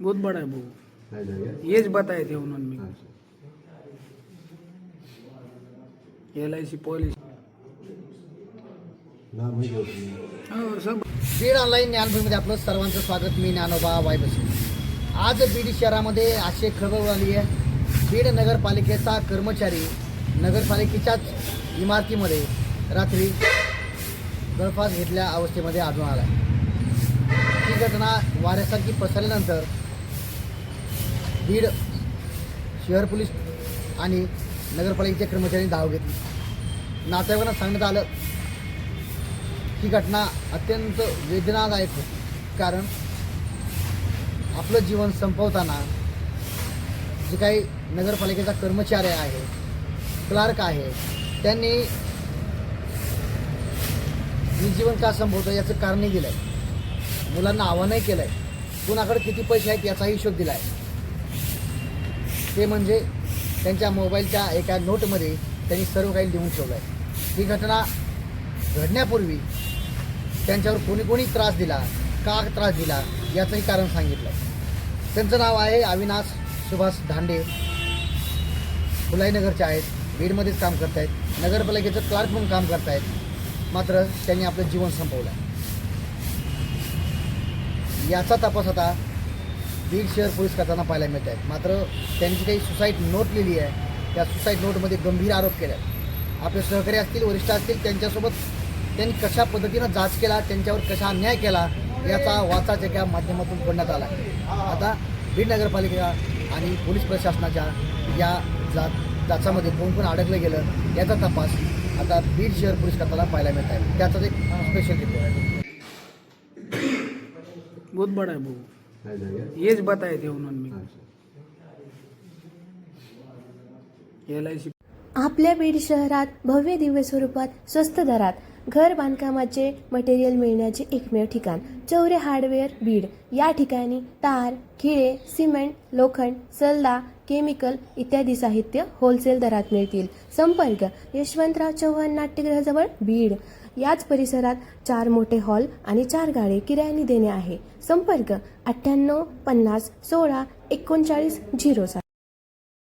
बहुत बड़ा है वो। है जगह ये? ज बताए थे उन्होंने एल आई सी पॉलिसी ही है। हाँ, सब। बीड ऑनलाईन ज्ञानभूमीमध्ये आपलं सर्वांचं स्वागत मी ज्ञानोबा वायबसे. आज बीड शहरामध्ये अशी खबर आली आहे. बीड नगरपालिकेचा कर्मचारी नगरपालिकेच्याच इमारतीमध्ये रात्री गळफास घेतल्या अवस्थेमध्ये आढळून आला ही घटना वाऱ्यासारखी पसरल्यानंतर बीड शहर पोलीस आणि नगरपालिकेच्या कर्मचाऱ्यांनी धाव घेतली. नातेवाईकांना सांगण्यात आलं ही घटना अत्यंत वेदनादायक होती. कारण आपलं जीवन संपवताना जे काही नगरपालिकेचा कर्मचारी आहे क्लार्क आहे त्यांनी मी जीवन का संपवतो याचं कारणही दिलं आहे मुलांना आव्हानही केलं आहे कुणाकडे किती पैसे आहेत याचा हिशोब दिला आहे ते म्हणजे त्यांच्या मोबाईलच्या एका नोटमध्ये त्यांनी सर्व काही लिहून ठेवलं आहे. ही घटना घडण्यापूर्वी त्यांच्यावर कोणी कोणी त्रास दिला का त्रास दिला याचंही कारण सांगितलं. त्यांचं नाव आहे अविनाश सुभाष धांडे. फुलाईनगरचे आहेत बीडमध्येच काम करत आहेत नगरपालिकेचं क्लार्क म्हणून काम करत आहेत मात्र त्यांनी आपलं जीवन संपवलं याचा तपास आता बीड शहर पोलीस करताना पाहायला मिळत आहेत मात्र त्यांची काही सुसाईड नोट लिहिली आहे. त्या सुसाईड नोटमध्ये गंभीर आरोप केले आहेत आपले सहकारी असतील वरिष्ठ असतील त्यांच्यासोबत त्यांनी कशा पद्धतीनं जाच केला त्यांच्यावर कसा अन्याय केला याचा वाचाच एका माध्यमातून करण्यात आला आता बीड नगरपालिका आणि पोलीस प्रशासनाच्या या जात जाचामध्ये कोण कोण अडकलं गेलं याचा तपास आता बीड शहर पोलीस करताना पाहायला मिळत आहे त्याचाच एक स्पेशल रिपोर्ट आहे बहुत बड़ा है वो ये बताए थे उन्होंने एल आय सी आपल्या बीड शहरात भव्य दिव्य स्वरूपात स्वस्त दरात घर बांधकामाचे मटेरियल मिळण्याचे एकमेव ठिकाण चौरे हार्डवेअर बीड. या ठिकाणी तार खिळे सिमेंट लोखंड सल्ला केमिकल इत्यादी साहित्य होलसेल दरात मिळतील. संपर्क यशवंतराव चव्हाण नाट्यगृहाजवळ बीड. याच परिसरात चार मोठे हॉल आणि चार गाळे किरायाने देणे आहे. संपर्क अठ्ठ्याण्णव पन्नास सोळा एकोणचाळीस झिरो सात.